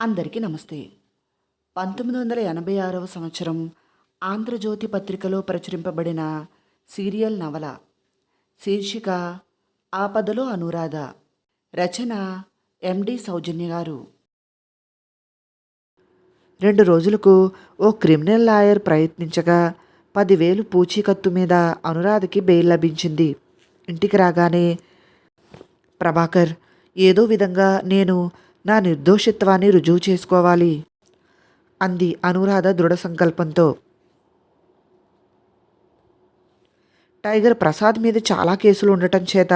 అందరికీ నమస్తే. పంతొమ్మిది వందల ఎనభై ఆరవ సంవత్సరం ఆంధ్రజ్యోతి పత్రికలో ప్రచురింపబడిన సీరియల్ నవల శీర్షిక ఆపదలో అనురాధ రచన ఎండి సౌజన్య గారు. రెండు రోజులకు ఓ క్రిమినల్ లాయర్ ప్రయత్నించగా పదివేలు పూచీకత్తు మీద అనురాధకి బెయిల్ లభించింది. ఇంటికి రాగానే ప్రభాకర్ ఏదో విధంగా నేను నా నిర్దోషిత్వాన్ని రుజువు చేసుకోవాలి. అంది అనురాధ దృఢ సంకల్పంతో. టైగర్ ప్రసాద్ మీద చాలా కేసులు ఉండటం చేత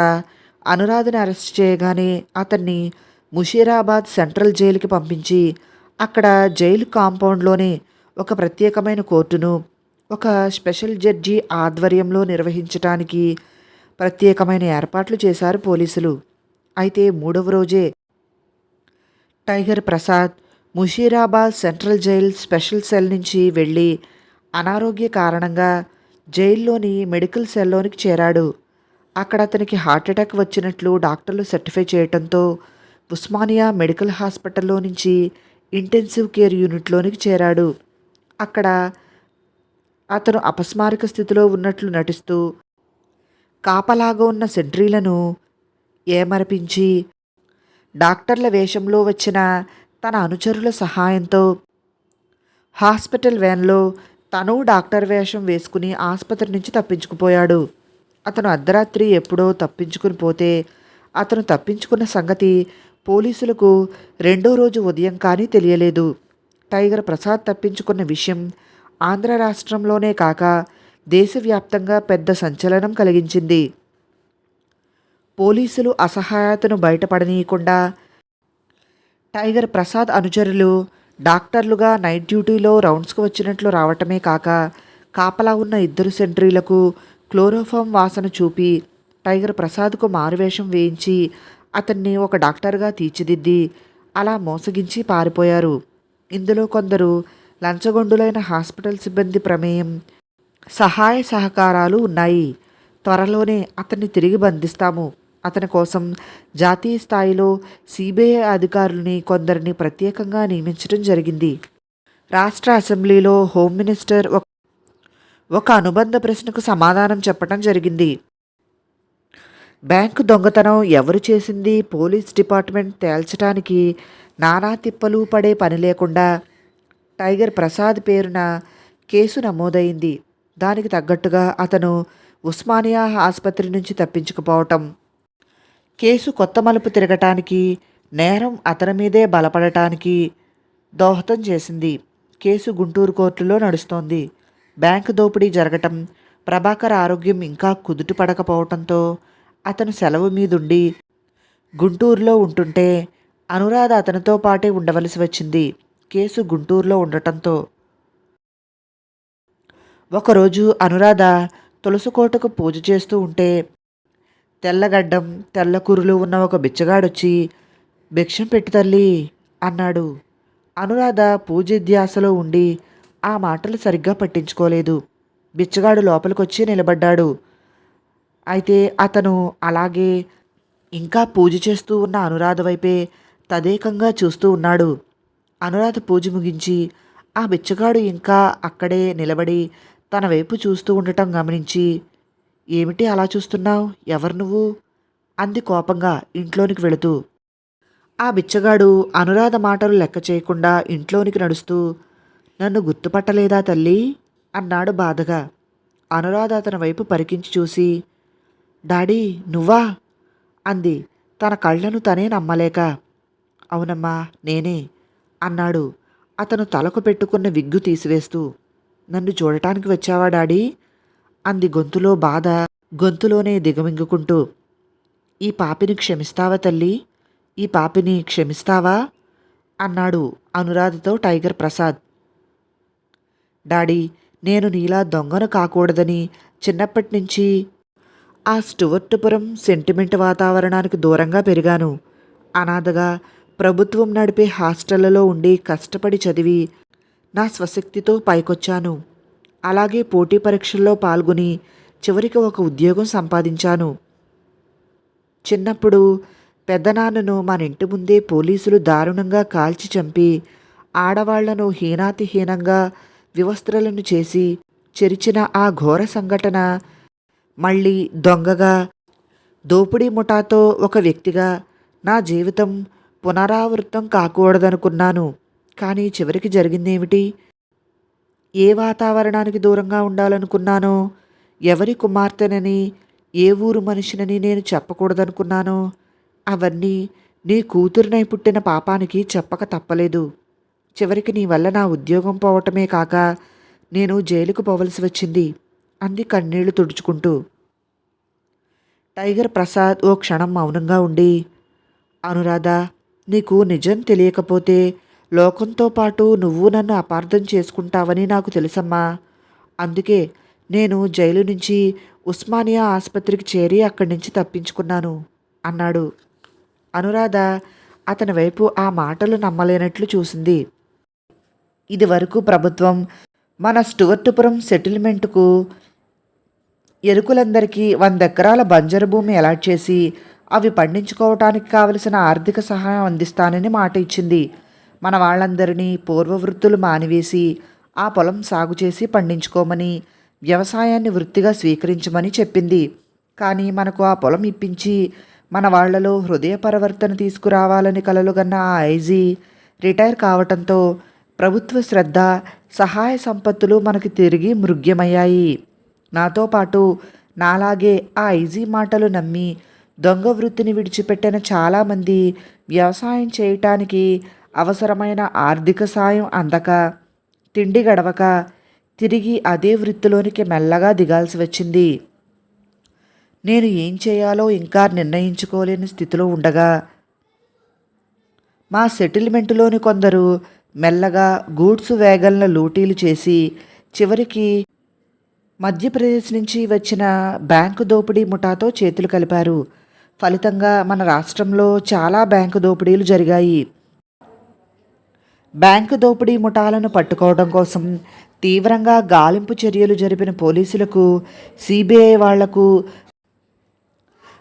అనురాధని అరెస్ట్ చేయగానే అతన్ని ముషీరాబాద్ సెంట్రల్ జైలుకి పంపించి అక్కడ జైలు కాంపౌండ్లోనే ఒక ప్రత్యేకమైన కోర్టును ఒక స్పెషల్ జడ్జి ఆధ్వర్యంలో నిర్వహించటానికి ప్రత్యేకమైన ఏర్పాట్లు చేశారు పోలీసులు. అయితే మూడవ రోజే tiger Prasad Musheerabad central jail special cell నుంచి వెళ్ళి అనారోగ్య కారణంగా జైల్లోని మెడికల్ సెల్లోనికి చేరాడు. అక్కడ అతనికి హార్ట్అటాక్ వచ్చినట్లు డాక్టర్లు సర్టిఫై చేయడంతో ఉస్మానియా మెడికల్ హాస్పిటల్లో నుంచి ఇంటెన్సివ్ కేర్ యూనిట్లోనికి చేరాడు. అక్కడ అతను అపస్మారక స్థితిలో ఉన్నట్లు నటిస్తూ కాపలాగా ఉన్న సెంట్రీలను ఏమరపించి డాక్టర్ల వేషంలో వచ్చిన తన అనుచరుల సహాయంతో హాస్పిటల్ వ్యాన్లో తను డాక్టర్ వేషం వేసుకుని ఆసుపత్రి నుంచి తప్పించుకుపోయాడు. అతను అర్ధరాత్రి ఎప్పుడో తప్పించుకుని పోతే అతను తప్పించుకున్న సంగతి పోలీసులకు రెండో రోజు ఉదయం కానీ తెలియలేదు. టైగర్ ప్రసాద్ తప్పించుకున్న విషయం ఆంధ్ర రాష్ట్రంలోనే కాక దేశవ్యాప్తంగా పెద్ద సంచలనం కలిగించింది. పోలీసులు అసహాయతను బయటపడనీయకుండా టైగర్ ప్రసాద్ అనుచరులు డాక్టర్లుగా నైట్ డ్యూటీలో రౌండ్స్కు వచ్చినట్లు రావటమే కాక కాపలా ఉన్న ఇద్దరు సెంట్రీలకు క్లోరోఫామ్ వాసన చూపి టైగర్ ప్రసాద్కు మారువేషం వేయించి అతన్ని ఒక డాక్టర్గా తీర్చిదిద్ది అలా మోసగించి పారిపోయారు. ఇందులో కొందరు లంచగొండులైన హాస్పిటల్ సిబ్బంది ప్రమేయం సహాయ సహకారాలు ఉన్నాయి. త్వరలోనే అతన్ని తిరిగి బంధిస్తాము. అతని కోసం జాతీయ స్థాయిలో సిబిఐ అధికారులని కొందరిని ప్రత్యేకంగా నియమించడం జరిగింది. రాష్ట్ర అసెంబ్లీలో హోమ్ మినిస్టర్ ఒక అనుబంధ ప్రశ్నకు సమాధానం చెప్పడం జరిగింది. బ్యాంకు దొంగతనం ఎవరు చేసింది? పోలీస్ డిపార్ట్మెంట్ తేల్చడానికి నానా తిప్పలు పడే పని లేకుండా టైగర్ ప్రసాద్ పేరున కేసు నమోదైంది. దానికి తగ్గట్టుగా అతను ఉస్మానియా ఆసుపత్రి నుంచి తప్పించుకుపోవటం. కేసు కొత్త మలుపు తిరగటానికి నేరం అతని మీదే బలపడటానికి దోహదం చేసింది. కేసు గుంటూరు కోర్టులో నడుస్తోంది. బ్యాంకు దోపిడీ జరగటం ప్రభాకర్ ఆరోగ్యం ఇంకా కుదుట పడకపోవటంతో అతను సెలవు మీదుండి గుంటూరులో ఉంటుంటే అనురాధ అతనితో పాటే ఉండవలసి వచ్చింది. కేసు గుంటూరులో ఉండటంతో ఒకరోజు అనురాధ తులసికోటకు పూజ చేస్తూ ఉంటే తెల్లగడ్డం తెల్ల కురులు ఉన్న ఒక బిచ్చగాడొచ్చి భిక్షం పెట్టి తల్లి అన్నాడు. అనురాధ పూజ ధ్యాసలో ఉండి ఆ మాటలు సరిగ్గా పట్టించుకోలేదు. బిచ్చగాడు లోపలికొచ్చి నిలబడ్డాడు. అయితే అతను అలాగే ఇంకా పూజ చేస్తూ ఉన్న అనురాధ వైపే తదేకంగా చూస్తూ ఉన్నాడు. అనురాధ పూజ ముగించి ఆ బిచ్చగాడు ఇంకా అక్కడే నిలబడి తన వైపు చూస్తూ ఉండటం గమనించి ఏమిటి అలా చూస్తున్నావు? ఎవరు నువ్వు? అంది కోపంగా ఇంట్లోనికి వెళుతూ. ఆ బిచ్చగాడు అనురాధ మాటలు లెక్క చేయకుండా ఇంట్లోనికి నడుస్తూ నన్ను గుర్తుపట్టలేదా తల్లి? అన్నాడు బాధగా. అనురాధ అతని వైపు పరికించి చూసి డాడీ నువ్వా? అంది. తన కళ్ళను తనే నమ్మలేక. అవునమ్మా నేనే అన్నాడు. అతను తలకు పెట్టుకున్న విగ్గు తీసివేస్తూ. నన్ను చూడటానికి వచ్చావా డాడీ? అంది గొంతులో బాధ గొంతులోనే దిగమింగుకుంటూ. ఈ పాపిని క్షమిస్తావా తల్లి? ఈ పాపిని క్షమిస్తావా? అన్నాడు అనురాధతో టైగర్ ప్రసాద్. డాడీ నేను నీలా దొంగను కాకూడదని చిన్నప్పటి నుంచి ఆ స్టువర్టుపురం సెంటిమెంట్ వాతావరణానికి దూరంగా పెరిగాను. అనాథగా ప్రభుత్వం నడిపే హాస్టళ్ళలో ఉండి కష్టపడి చదివి నా స్వశక్తితో పైకొచ్చాను. అలాగే పోటీ పరీక్షల్లో పాల్గొని చివరికి ఒక ఉద్యోగం సంపాదించాను. చిన్నప్పుడు పెద్దనాన్నను మన ఇంటి ముందే పోలీసులు దారుణంగా కాల్చి చంపి ఆడవాళ్ళను హీనాతిహీనంగా వివస్త్రలను చేసి చెరిచిన ఆ ఘోర సంఘటన మళ్ళీ దొంగగా దోపిడీ ముఠాతో ఒక వ్యక్తిగా నా జీవితం పునరావృతం కాకూడదనుకున్నాను. కానీ చివరికి జరిగిందేమిటి? ఏ వాతావరణానికి దూరంగా ఉండాలనుకున్నానో ఎవరి కుమార్తెనని ఏ ఊరు మనిషినని నేను చెప్పకూడదనుకున్నానో అవన్నీ నీ కూతురునై పుట్టిన పాపానికి చెప్పక తప్పలేదు. చివరికి నీ వల్ల నా ఉద్యోగం పోవటమే కాక నేను జైలుకు పోవలసి వచ్చింది. అంది కన్నీళ్ళు తుడుచుకుంటూ. టైగర్ ప్రసాద్ ఓ క్షణం మౌనంగా ఉండి అనురాధ నీకు నిజం తెలియకపోతే లోకంతో పాటు నువ్వు నన్ను అపార్థం చేసుకుంటావని నాకు తెలుసమ్మా. అందుకే నేను జైలు నుంచి ఉస్మానియా ఆసుపత్రికి చేరి అక్కడి నుంచి తప్పించుకున్నాను అన్నాడు. అనురాధ అతని వైపు ఆ మాటలు నమ్మలేనట్లు చూసింది. ఇదివరకు ప్రభుత్వం మన స్టువర్టుపురం సెటిల్మెంటుకు ఎరుకులందరికీ వంద ఎకరాల బంజరు భూమి అలాట్ చేసి అవి పండించుకోవటానికి కావలసిన ఆర్థిక సహాయం అందిస్తానని మాట ఇచ్చింది. మన వాళ్ళందరినీ పూర్వ వృత్తులు మానివేసి ఆ పొలం సాగు చేసి పండించుకోమని వ్యవసాయాన్ని వృత్తిగా స్వీకరించమని చెప్పింది. కానీ మనకు ఆ పొలం ఇప్పించి మన వాళ్ళలో హృదయ పరివర్తన తీసుకురావాలని కలలుగన్న ఆ ఐజీ రిటైర్ కావటంతో ప్రభుత్వ శ్రద్ధ సహాయ సంపత్తులు మనకి తిరిగి మృగ్యమయ్యాయి. నాతో పాటు నాలాగే ఆ ఐజీ మాటలు నమ్మి దొంగ వృత్తిని విడిచిపెట్టిన చాలామంది వ్యవసాయం చేయటానికి అవసరమైన ఆర్థిక సాయం అందక తిండి గడవక తిరిగి అదే వృత్తిలోనికి మెల్లగా దిగాల్సి వచ్చింది. నేను ఏం చేయాలో ఇంకా నిర్ణయించుకోలేని స్థితిలో ఉండగా మా సెటిల్మెంటులోని కొందరు మెల్లగా గూడ్స్ వేగన్ల లూటీలు చేసి చివరికి మధ్యప్రదేశ్ నుంచి వచ్చిన బ్యాంకు దోపిడీ ముఠాతో చేతులు కలిపారు. ఫలితంగా మన రాష్ట్రంలో చాలా బ్యాంకు దోపిడీలు జరిగాయి. బ్యాంకు దోపిడీ ముఠాలను పట్టుకోవడం కోసం తీవ్రంగా గాలింపు చర్యలు జరిపిన పోలీసులకు సిబిఐ వాళ్ళకు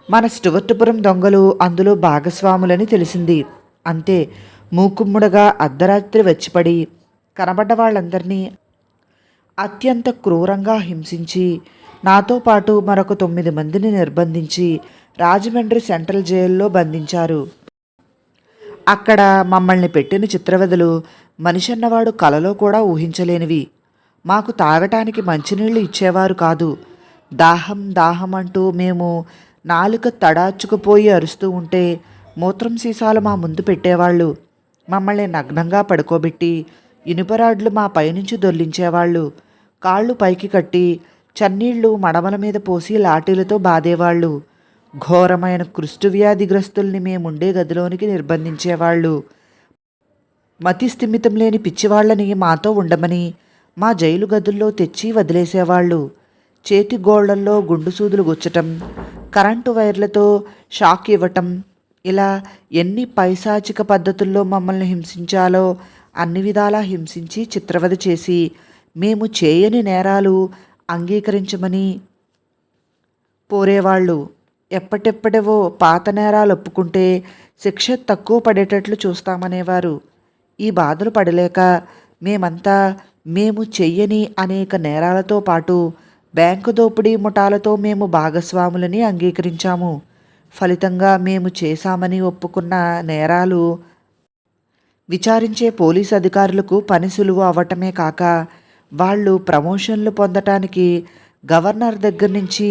మన స్టువర్టుపురం దొంగలు అందులో భాగస్వాములని తెలిసింది. అంతే మూకుమ్ముడగా అర్ధరాత్రి వచ్చిపడి కనబడ్డ వాళ్ళందరినీ అత్యంత క్రూరంగా హింసించి నాతో పాటు మరొక తొమ్మిది మందిని నిర్బంధించి రాజమండ్రి సెంట్రల్ జైల్లో బంధించారు. అక్కడ మమ్మల్ని పెట్టిన చిత్రవదలు మనిషి అన్నవాడు కలలో కూడా ఊహించలేనివి. మాకు తాగటానికి మంచినీళ్ళు ఇచ్చేవారు కాదు. దాహం దాహం అంటూ మేము నాలుక తడాచుకుపోయి అరుస్తూ ఉంటే మూత్రం సీసాలు మా ముందు పెట్టేవాళ్ళు. మమ్మల్ని నగ్నంగా పడుకోబెట్టి ఇనుపరాడ్లు మా పైనుంచి దొర్లించేవాళ్ళు. కాళ్ళు పైకి కట్టి చన్నీళ్ళు మడమల మీద పోసి లాఠీలతో బాధేవాళ్ళు. ఘోరమైన వ్యాధిగ్రస్తుల్ని మేముండే గదిలోనికి నిర్బంధించేవాళ్ళు. మతి స్థిమితం లేని పిచ్చివాళ్ళని మాతో ఉండమని మా జైలు గదుల్లో తెచ్చి వదిలేసేవాళ్ళు. చేతి గోళ్ళల్లో గుండు సూదులు గుచ్చటం కరెంటు వైర్లతో షాక్ ఇవ్వటం ఇలా ఎన్ని పైశాచిక పద్ధతుల్లో మమ్మల్ని హింసించాలో అన్ని విధాలా హింసించి చిత్రవద చేసి మేము చేయని నేరాలు అంగీకరించమని పోరేవాళ్ళు. ఎప్పటెప్పటివో పాత నేరాలు ఒప్పుకుంటే శిక్ష తక్కువ పడేటట్లు చూస్తామనేవారు. ఈ బాధలు పడలేక మేమంతా మేము చెయ్యని అనేక నేరాలతో పాటు బ్యాంకు దోపిడీ ముఠాలతో మేము భాగస్వాములని అంగీకరించాము. ఫలితంగా మేము చేశామని ఒప్పుకున్న నేరాలు విచారించే పోలీస్ అధికారులకు పని సులువు అవ్వటమే కాక వాళ్ళు ప్రమోషన్లు పొందటానికి గవర్నర్ దగ్గర నుంచి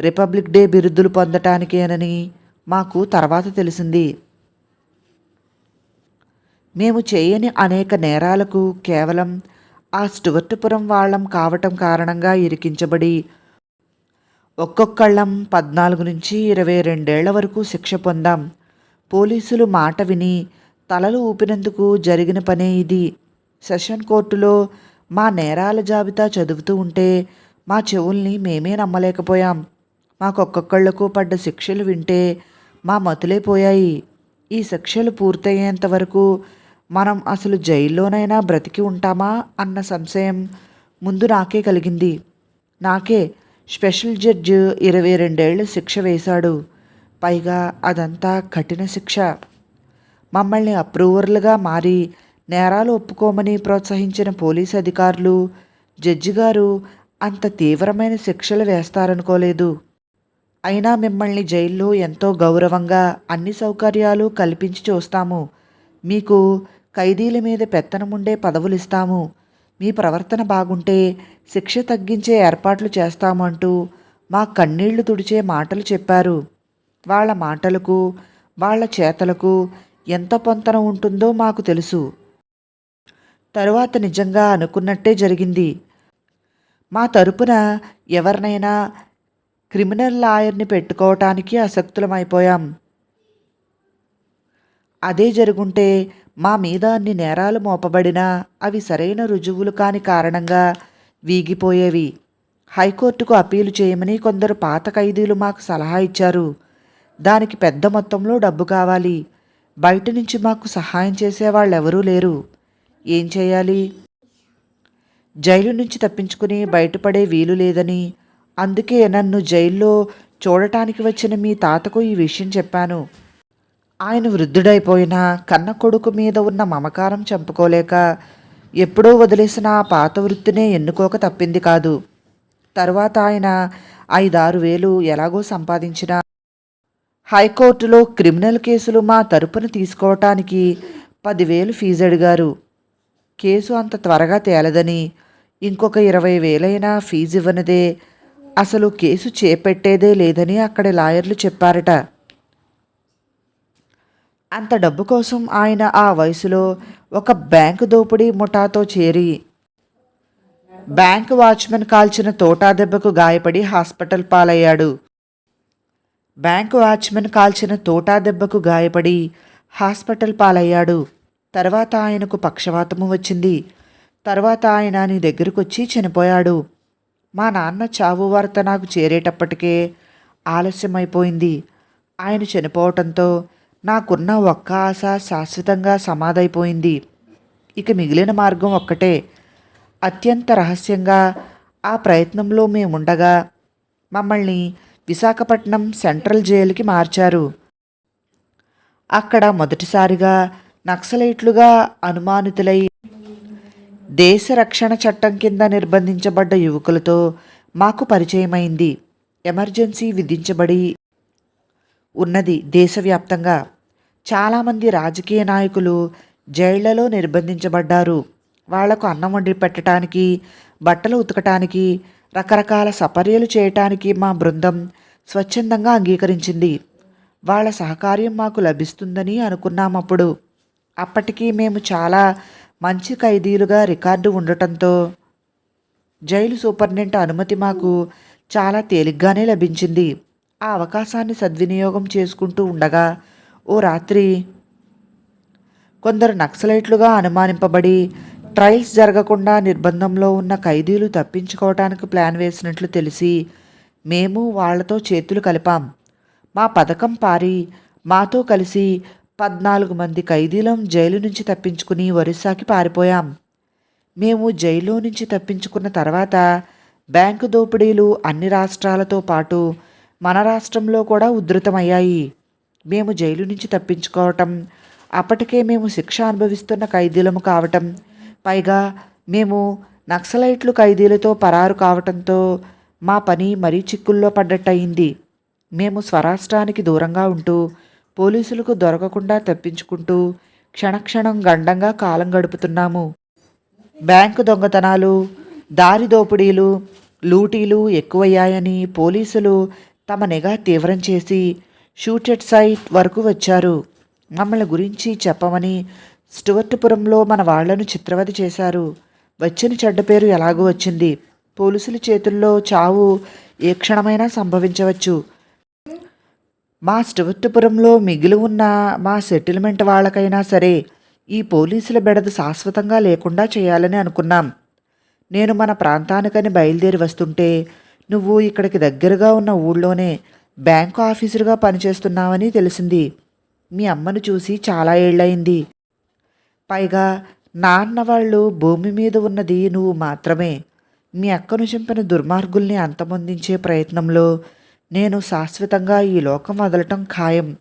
రిపబ్లిక్ డే బిరుదులు పొందటానికేనని మాకు తర్వాత తెలిసింది. మేము చేయని అనేక నేరాలకు కేవలం ఆ స్టువర్టుపురం వాళ్ళం కావటం కారణంగా ఇరికించబడి ఒక్కొక్కళ్ళం పద్నాలుగు నుంచి ఇరవై రెండేళ్ళ వరకు శిక్ష పొందాం. పోలీసులు మాట విని తలలు ఊపినందుకు జరిగిన పనే ఇది. సెషన్ కోర్టులో మా నేరాల జాబితా చదువుతూ ఉంటే మా చెవుల్ని మేమే నమ్మలేకపోయాం. మాకొక్కొక్కళ్ళకు పడ్డ శిక్షలు వింటే మా మతులైపోయాయి ఈ శిక్షలు పూర్తయ్యేంత వరకు మనం అసలు జైల్లోనైనా బ్రతికి ఉంటామా అన్న సంశయం ముందు నాకే కలిగింది. నాకే స్పెషల్ జడ్జ్ ఇరవై రెండేళ్ళు శిక్ష వేశాడు. పైగా అదంతా కఠిన శిక్ష. మమ్మల్ని అప్రూవర్లుగా మారి నేరాలు ఒప్పుకోమని ప్రోత్సహించిన పోలీస్ అధికారులు జడ్జి గారు అంత తీవ్రమైన శిక్షలు వేస్తారనుకోలేదు. అయినా మిమ్మల్ని జైల్లో ఎంతో గౌరవంగా అన్ని సౌకర్యాలు కల్పించి చూస్తాము. మీకు ఖైదీల మీద పెత్తనముండే పదవులు ఇస్తాము మీ ప్రవర్తన బాగుంటే శిక్ష తగ్గించే ఏర్పాట్లు చేస్తామంటూ మా కన్నీళ్ళు తుడిచే మాటలు చెప్పారు. వాళ్ళ మాటలకు వాళ్ళ చేతలకు ఎంత పొంతన ఉంటుందో మాకు తెలుసు. తరువాత నిజంగా అనుకున్నట్టే జరిగింది. మా తరపున ఎవరినైనా క్రిమినల్ లాయర్ని పెట్టుకోవటానికి ఆసక్తులమైపోయాం అదే జరుగుంటే మా మీద అన్ని నేరాలు మోపబడినా అవి సరైన రుజువులు కాని కారణంగా వీగిపోయేవి. హైకోర్టుకు అప్పీలు చేయమని కొందరు పాత ఖైదీలు మాకు సలహా ఇచ్చారు. దానికి పెద్ద మొత్తంలో డబ్బు కావాలి. బయట నుంచి మాకు సహాయం చేసేవాళ్ళెవరూ లేరు. ఏం చేయాలి? జైలు నుంచి తప్పించుకుని బయటపడే వీలు లేదని అందుకే నన్ను జైల్లో చూడటానికి వచ్చిన మీ తాతకు ఈ విషయం చెప్పాను. ఆయన వృద్ధుడైపోయినా కన్న కొడుకు మీద ఉన్న మమకారం చంపుకోలేక ఎప్పుడో వదిలేసిన ఆ పాత వృత్తినే ఎన్నుకోక తప్పింది కాదు. తర్వాత ఆయన ఐదారు వేలు ఎలాగో సంపాదించిన హైకోర్టులో క్రిమినల్ కేసులు మా తరపున తీసుకోవటానికి పదివేలు ఫీజు అడిగారు. కేసు అంత త్వరగా తేలదని ఇంకొక ఇరవై వేలైనా ఫీజు ఇవ్వనిదే అసలు కేసు చేపట్టేదే లేదని అక్కడి లాయర్లు చెప్పారట. అంత డబ్బు కోసం ఆయన ఆ వయసులో ఒక బ్యాంకు దోపిడీ ముఠాతో చేరి బ్యాంకు వాచ్మెన్ కాల్చిన తోటా దెబ్బకు గాయపడి హాస్పిటల్ పాలయ్యాడు. బ్యాంకు వాచ్మెన్ కాల్చిన తోటా దెబ్బకు గాయపడి హాస్పిటల్ పాలయ్యాడు. తర్వాత ఆయనకు పక్షవాతము వచ్చింది. తర్వాత ఆయన నీ దగ్గరకొచ్చి చనిపోయాడు. మా నాన్న చావు వార్త నాకు చేరేటప్పటికే ఆలస్యమైపోయింది. ఆయన చనిపోవటంతో నాకున్న ఒక్క ఆశ శాశ్వతంగా సమాధైపోయింది. ఇక మిగిలిన మార్గం ఒక్కటే. అత్యంత రహస్యంగా ఆ ప్రయత్నంలో మేముండగా మమ్మల్ని విశాఖపట్నం సెంట్రల్ జైలుకి మార్చారు. అక్కడ మొదటిసారిగా నక్సలైట్లుగా అనుమానితులై దేశ రక్షణ చట్టం కింద నిర్బంధించబడ్డ యువకులతో మాకు పరిచయమైంది. ఎమర్జెన్సీ విధించబడి ఉన్నది దేశవ్యాప్తంగా. చాలామంది రాజకీయ నాయకులు జైళ్ళలో నిర్బంధించబడ్డారు. వాళ్ళకు అన్నం వండి పెట్టడానికి బట్టలు ఉతకటానికి రకరకాల సపర్యలు చేయటానికి మా బృందం స్వచ్ఛందంగా అంగీకరించింది. వాళ్ళ సహకార్యం మాకు లభిస్తుందని అనుకున్నామప్పుడు. అప్పటికి మేము చాలా మంచి ఖైదీలుగా రికార్డు ఉండటంతో జైలు సూపరింటెండెంట్ అనుమతి మాకు చాలా తేలిగ్గానే లభించింది. ఆ అవకాశాన్ని సద్వినియోగం చేసుకుంటూ ఉండగా ఓ రాత్రి కొందరు నక్సలైట్లుగా అనుమానింపబడి ట్రయల్స్ జరగకుండా నిర్బంధంలో ఉన్న ఖైదీలు తప్పించుకోవటానికి ప్లాన్ వేసినట్లు తెలిసి మేము వాళ్ళతో చేతులు కలిపాం. మా పథకం పారి మాతో కలిసి పద్నాలుగు మంది ఖైదీలం జైలు నుంచి తప్పించుకుని ఒరిస్సాకి పారిపోయాం. మేము జైల్లో నుంచి తప్పించుకున్న తర్వాత బ్యాంకు దోపిడీలు అన్ని రాష్ట్రాలతో పాటు మన రాష్ట్రంలో కూడా ఉధృతమయ్యాయి. మేము జైలు నుంచి తప్పించుకోవటం అప్పటికే మేము శిక్ష అనుభవిస్తున్న ఖైదీలము కావటం పైగా మేము నక్సలైట్లు ఖైదీలతో పరారు కావటంతో మా పని మరీ చిక్కుల్లో పడ్డట్టయింది. మేము స్వరాష్ట్రానికి దూరంగా ఉంటూ పోలీసులకు దొరకకుండా తప్పించుకుంటూ క్షణక్షణం గండంగా కాలం గడుపుతున్నాము. బ్యాంకు దొంగతనాలు దారి దోపిడీలు లూటీలు ఎక్కువయ్యాయని పోలీసులు తమ నిఘా తీవ్రం చేసి షూటెడ్ సైట్ వరకు వచ్చారు. మమ్మల్ని గురించి చెప్పమని స్టువర్ట్పురంలో మన వాళ్ళను చిత్రవద చేశారు. వచ్చిన చెడ్డ పేరు ఎలాగో వచ్చింది. పోలీసుల చేతుల్లో చావు ఏ క్షణమైనా సంభవించవచ్చు. మా స్టువర్ట్పురంలో మిగిలి ఉన్న మా సెటిల్మెంట్ వాళ్ళకైనా సరే ఈ పోలీసుల బెడద శాశ్వతంగా లేకుండా చేయాలని అనుకున్నాం. నేను మన ప్రాంతానికని బయలుదేరి వస్తుంటే నువ్వు ఇక్కడికి దగ్గరగా ఉన్న ఊళ్ళోనే బ్యాంకు ఆఫీసరుగా పనిచేస్తున్నావని తెలిసింది. మీ అమ్మను చూసి చాలా ఏళ్ళయింది. పైగా నాన్న వాళ్ళు భూమి మీద ఉన్నది నువ్వు మాత్రమే. మీ అక్కను చంపిన దుర్మార్గుల్ని అంతమొందించే ప్రయత్నంలో నేను శాశ్వతంగా ఈ లోకం వదలటం ఖాయం.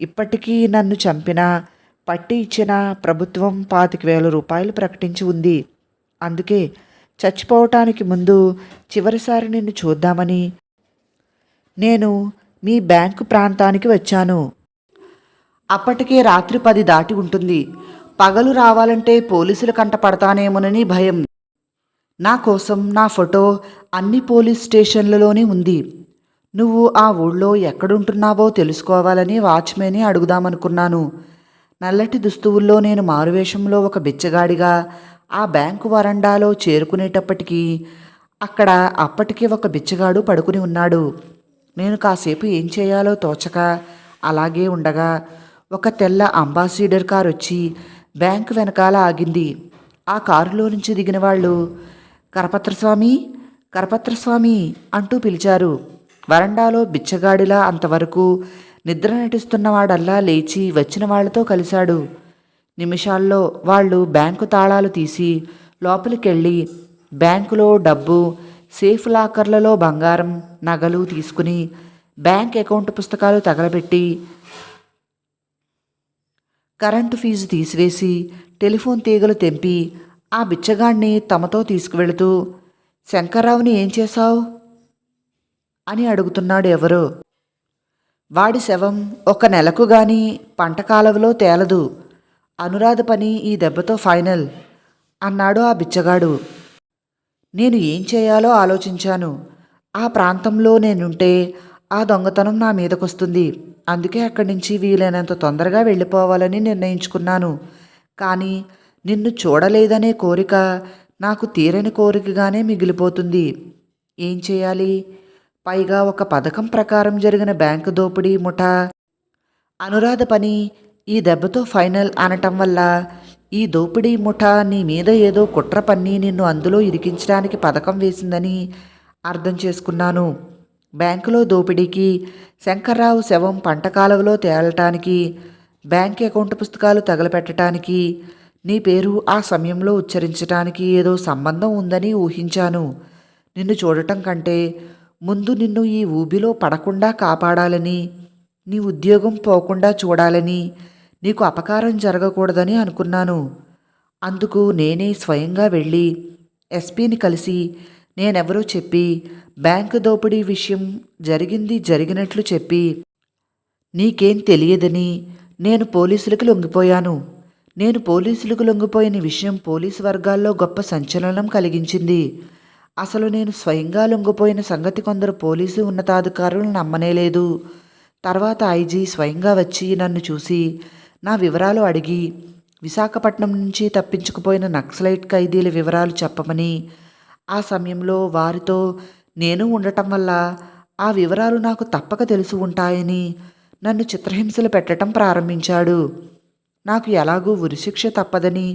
ఇప్పటికీ నన్ను చంపిన పట్టి ఇచ్చిన ప్రభుత్వం పాతిక వేల రూపాయలు ప్రకటించి ఉంది. అందుకే చచ్చిపోవటానికి ముందు చివరిసారి నిన్ను చూద్దామని నేను మీ బ్యాంకు ప్రాంతానికి వచ్చాను. అప్పటికే రాత్రి పది దాటి ఉంటుంది. పగలు రావాలంటే పోలీసులు కంట పడతానేమోనని భయం. నా కోసం నా ఫోటో అన్ని పోలీస్ స్టేషన్లలోనే ఉంది. నువ్వు ఆ ఊళ్ళో ఎక్కడుంటున్నావో తెలుసుకోవాలని వాచ్మెన్ని అడుగుదామనుకున్నాను. నల్లటి దుస్తువుల్లో నేను మారువేషంలో ఒక బిచ్చగాడిగా ఆ బ్యాంకు వరండాలో చేరుకునేటప్పటికీ అక్కడ అప్పటికే ఒక బిచ్చగాడు పడుకుని ఉన్నాడు. నేను కాసేపు ఏం చేయాలో తోచక అలాగే ఉండగా ఒక తెల్ల అంబాసిడర్ కారు వచ్చి బ్యాంకు వెనకాల ఆగింది. ఆ కారులో నుంచి దిగిన వాళ్ళు కరపత్రస్వామి కరపత్రస్వామి అంటూ పిలిచారు. వరండాలో బిచ్చగాడిలా అంతవరకు నిద్ర నటిస్తున్నవాడల్లా లేచి వచ్చిన వాళ్ళతో కలిశాడు. నిమిషాల్లో వాళ్ళు బ్యాంకు తాళాలు తీసి లోపలికెళ్ళి బ్యాంకులో డబ్బు సేఫ్ లాకర్లలో బంగారం నగలు తీసుకుని బ్యాంక్ అకౌంట్ పుస్తకాలు తగలబెట్టి కరెంటు ఫీజు తీసివేసి టెలిఫోన్ తీగలు తెంపి ఆ బిచ్చగాడిని తమతో తీసుకువెళుతూ శంకర్రావుని ఏం చేశావు? అని అడుగుతున్నాడు ఎవరో. వాడి శవం ఒక నెలకు గాని పంట కాలవలో తేలదు. అనురాధ పని ఈ దెబ్బతో ఫైనల్ అన్నాడు ఆ బిచ్చగాడు. నేను ఏం చేయాలో ఆలోచించాను. ఆ ప్రాంతంలో నేనుంటే ఆ దొంగతనం నా మీదకొస్తుంది. అందుకే అక్కడి నుంచి వీలైనంత తొందరగా వెళ్ళిపోవాలని నిర్ణయించుకున్నాను. కానీ నిన్ను చూడలేదనే కోరిక నాకు తీరని కోరికగానే మిగిలిపోతుంది. ఏం చేయాలి? పైగా ఒక పథకం ప్రకారం జరిగిన బ్యాంకు దోపిడీ ముఠ. అనురాధ పని ఈ దెబ్బతో ఫైనల్ అనటం వల్ల ఈ దోపిడీ ముఠ నీ మీద ఏదో కుట్ర పన్ని నిన్ను అందులో ఇరికించడానికి పథకం వేసిందని అర్థం చేసుకున్నాను. బ్యాంకులో దోపిడీకి శంకర్రావు శవం పంట కాలువలో తేలటానికి బ్యాంక్ అకౌంట్ పుస్తకాలు తగలపెట్టడానికి నీ పేరు ఆ సమయంలో ఉచ్చరించటానికి ఏదో సంబంధం ఉందని ఊహించాను. నిన్ను చూడటం కంటే ముందు నిన్ను ఈ ఊబిలో పడకుండా కాపాడాలని నీ ఉద్యోగం పోకుండా చూడాలని నీకు అపకారం జరగకూడదని అనుకున్నాను. అందుకు నేనే స్వయంగా వెళ్ళి ఎస్పీని కలిసి నేనెవరో చెప్పి బ్యాంకు దోపిడీ విషయం జరిగింది జరిగినట్లు చెప్పి నీకేం తెలియదని నేను పోలీసులకు లొంగిపోయాను. నేను పోలీసులకు లొంగిపోయిన విషయం పోలీసు వర్గాల్లో గొప్ప సంచలనం కలిగించింది. అసలు నేను స్వయంగా లొంగిపోయిన సంగతి కొందరు పోలీసు ఉన్నతాధికారులు నమ్మనేలేదు తర్వాత ఐజీ స్వయంగా వచ్చి నన్ను చూసి నా వివరాలు అడిగి విశాఖపట్నం నుంచి తప్పించుకుపోయిన నక్సలైట్ ఖైదీల వివరాలు చెప్పమని ఆ సమయంలో వారితో నేను ఉండటం వల్ల ఆ వివరాలు నాకు తప్పక తెలిసి ఉంటాయని నన్ను చిత్రహింసలు పెట్టడం ప్రారంభించాడు. నాకు ఎలాగూ ఉరిశిక్ష తప్పదని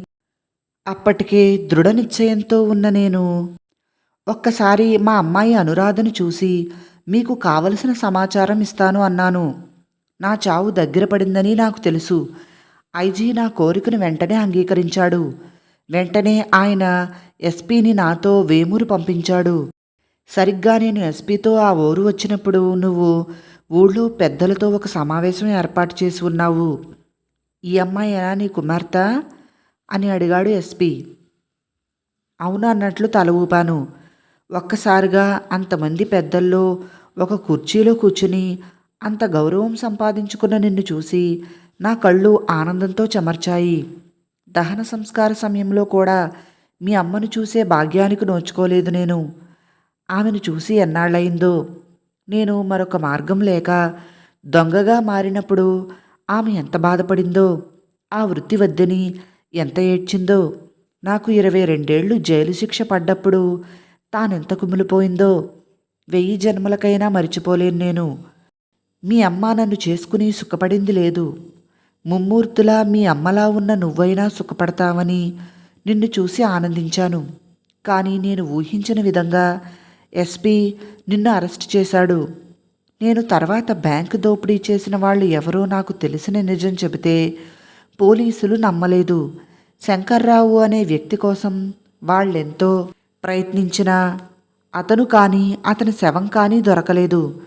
అప్పటికే దృఢ నిశ్చయంతో ఉన్న నేను ఒక్కసారి మా అమ్మాయి అనురాధను చూసి మీకు కావలసిన సమాచారం ఇస్తాను అన్నాను. నా చావు దగ్గర పడిందని నాకు తెలుసు. ఐజీ నా కోరికను వెంటనే అంగీకరించాడు. వెంటనే ఆయన ఎస్పీని నాతో వేమూరు పంపించాడు. సరిగ్గా నేను ఎస్పీతో ఆ ఊరు వచ్చినప్పుడు నువ్వు ఊళ్ళో పెద్దలతో ఒక సమావేశం ఏర్పాటు చేసి ఉన్నావు. ఈ అమ్మాయినా నీ కుమార్తె? అని అడిగాడు ఎస్పీ. అవును అన్నట్లు తల ఊపాను. ఒక్కసారిగా అంతమంది పెద్దల్లో ఒక కుర్చీలో కూర్చుని అంత గౌరవం సంపాదించుకున్న నిన్ను చూసి నా కళ్ళు ఆనందంతో చెమర్చాయి. దహన సంస్కార సమయంలో కూడా మీ అమ్మను చూసే భాగ్యానికి నోచుకోలేదు నేను. ఆమెను చూసి ఎన్నాళ్ళయిందో? నేను మరొక మార్గం లేక దొంగగా మారినప్పుడు ఆమె ఎంత బాధపడిందో? ఆ వృత్తి వద్దని ఎంత ఏడ్చిందో? నాకు ఇరవై రెండేళ్ళు జైలు శిక్ష పడ్డప్పుడు తానెంత కుమిలిపోయిందో? వెయ్యి జన్మలకైనా మరిచిపోలేను నేను. మీ అమ్మ నన్ను చేసుకుని సుఖపడింది లేదు. ముమ్మూర్తులా మీ అమ్మలా ఉన్న నువ్వైనా సుఖపడతావని నిన్ను చూసి ఆనందించాను. కానీ నేను ఊహించిన విధంగా ఎస్పీ నిన్ను అరెస్ట్ చేశాడు. నేను తర్వాత బ్యాంకు దోపిడీ చేసిన వాళ్ళు ఎవరో నాకు తెలిసిన నిజం చెబితే పోలీసులు నమ్మలేదు. శంకర్రావు అనే వ్యక్తి కోసం వాళ్ళెంతో ప్రయత్నించినా అతను కానీ అతని శవం కానీ దొరకలేదు.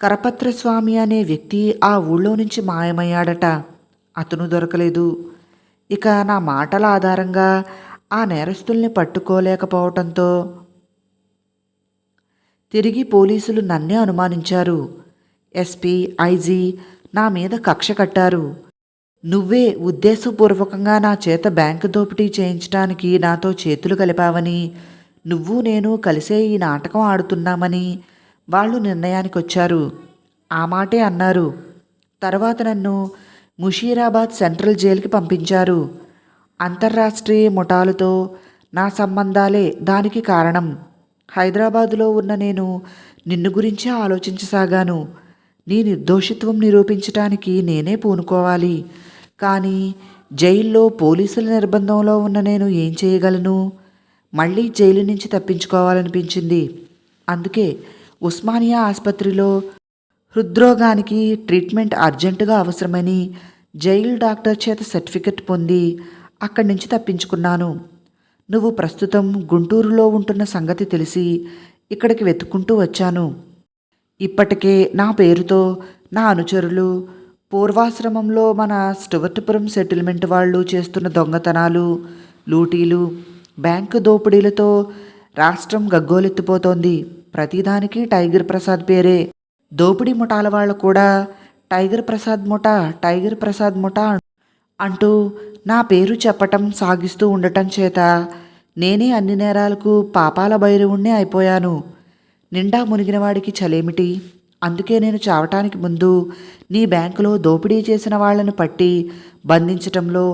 కరపత్రస్వామి అనే వ్యక్తి ఆ ఊళ్ళో నుంచి మాయమయ్యాడట. అతను దొరకలేదు. ఇక నా మాటల ఆధారంగా ఆ నేరస్తుల్ని పట్టుకోలేకపోవటంతో తిరిగి పోలీసులు నన్నే అనుమానించారు. ఎస్పీ ఐజీ నా మీద కక్ష కట్టారు. నువ్వే ఉద్దేశపూర్వకంగా నా చేత బ్యాంకు దోపిడీ చేయించడానికి నాతో చేతులు కలిపావని నువ్వు నేను కలిసే ఈ నాటకం ఆడుతున్నామని వాళ్ళు నిర్ణయానికి వచ్చారు ఆ మాటే అన్నారు. తర్వాత నన్ను ముషీరాబాద్ సెంట్రల్ జైలుకి పంపించారు. అంతర్రాష్ట్రీయ ముఠాలతో నా సంబంధాలే దానికి కారణం. హైదరాబాదులో ఉన్న నేను నిన్ను గురించే ఆలోచించసాగాను. నీ నిర్దోషిత్వం నిరూపించటానికి నేనే పూనుకోవాలి. కానీ జైల్లో పోలీసుల నిర్బంధంలో ఉన్న నేను ఏం చేయగలను? మళ్ళీ జైలు నుంచి తప్పించుకోవాలనిపించింది. అందుకే ఉస్మానియా ఆసుపత్రిలో హృద్రోగానికి ట్రీట్మెంట్ అర్జెంటుగా అవసరమని జైలు డాక్టర్ చేత సర్టిఫికెట్ పొంది అక్కడి నుంచి తప్పించుకున్నాను. నువ్వు ప్రస్తుతం గుంటూరులో ఉంటున్న సంగతి తెలిసి ఇక్కడికి వెతుక్కుంటూ వచ్చాను. ఇప్పటికే నా పేరుతో నా అనుచరులు పూర్వాశ్రమంలో మన స్టువర్టుపురం సెటిల్మెంట్ వాళ్ళు చేస్తున్న దొంగతనాలు లూటీలు బ్యాంకు దోపిడీలతో రాష్ట్రం గగ్గోలెత్తిపోతోంది. ప్రతిదానికి టైగర్ ప్రసాద్ పేరే. దోపిడీ ముఠాల వాళ్ళు కూడా టైగర్ ప్రసాద్ ముఠా టైగర్ ప్రసాద్ ముఠా అంటూ నా పేరు చెప్పటం సాగిస్తూ ఉండటం చేత నేనే అన్ని నేరాలకు పాపాల భైరవుణ్ణి అయిపోయాను. నిండా మునిగినవాడికి చలేమిటి? అందుకే నేను చావటానికి ముందు నీ బ్యాంకులో దోపిడీ చేసిన వాళ్ళను పట్టి బంధించటంలో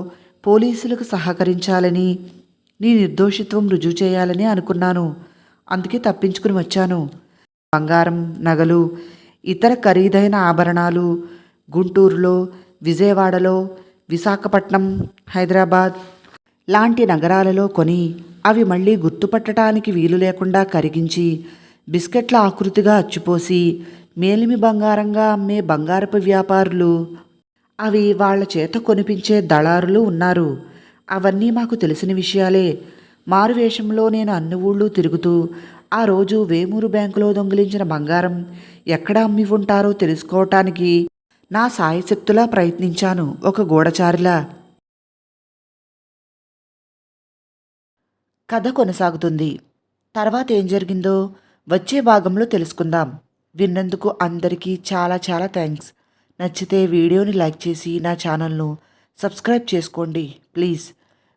పోలీసులకు సహకరించాలని నీ నిర్దోషిత్వం రుజువు చేయాలని అనుకున్నాను. అందుకే తప్పించుకుని వచ్చాను. బంగారం నగలు ఇతర ఖరీదైన ఆభరణాలు గుంటూరులో విజయవాడలో విశాఖపట్నం హైదరాబాద్ లాంటి నగరాలలో కొని అవి మళ్ళీ గుర్తుపట్టడానికి వీలు లేకుండా కరిగించి బిస్కెట్ల ఆకృతిగా అచ్చుపోసి మేలిమి బంగారంగా అమ్మే బంగారపు వ్యాపారులు అవి వాళ్ళ చేత కొనిపించే దళారులు ఉన్నారు. అవన్నీ మాకు తెలిసిన విషయాలే. మారువేషంలో నేను అన్ని ఊళ్ళు తిరుగుతూ ఆ రోజు వేమూరు బ్యాంకులో దొంగిలించిన బంగారం ఎక్కడ అమ్మి ఉంటారో తెలుసుకోవటానికి నా సాయశక్తులా ప్రయత్నించాను ఒక గూఢచారిలా కథ కొనసాగుతుంది. తర్వాత ఏం జరిగిందో వచ్చే భాగంలో తెలుసుకుందాం. విన్నందుకు అందరికీ చాలా చాలా థ్యాంక్స్. నచ్చితే వీడియోని లైక్ చేసి నా ఛానల్ను సబ్స్క్రైబ్ చేసుకోండి. ప్లీజ్.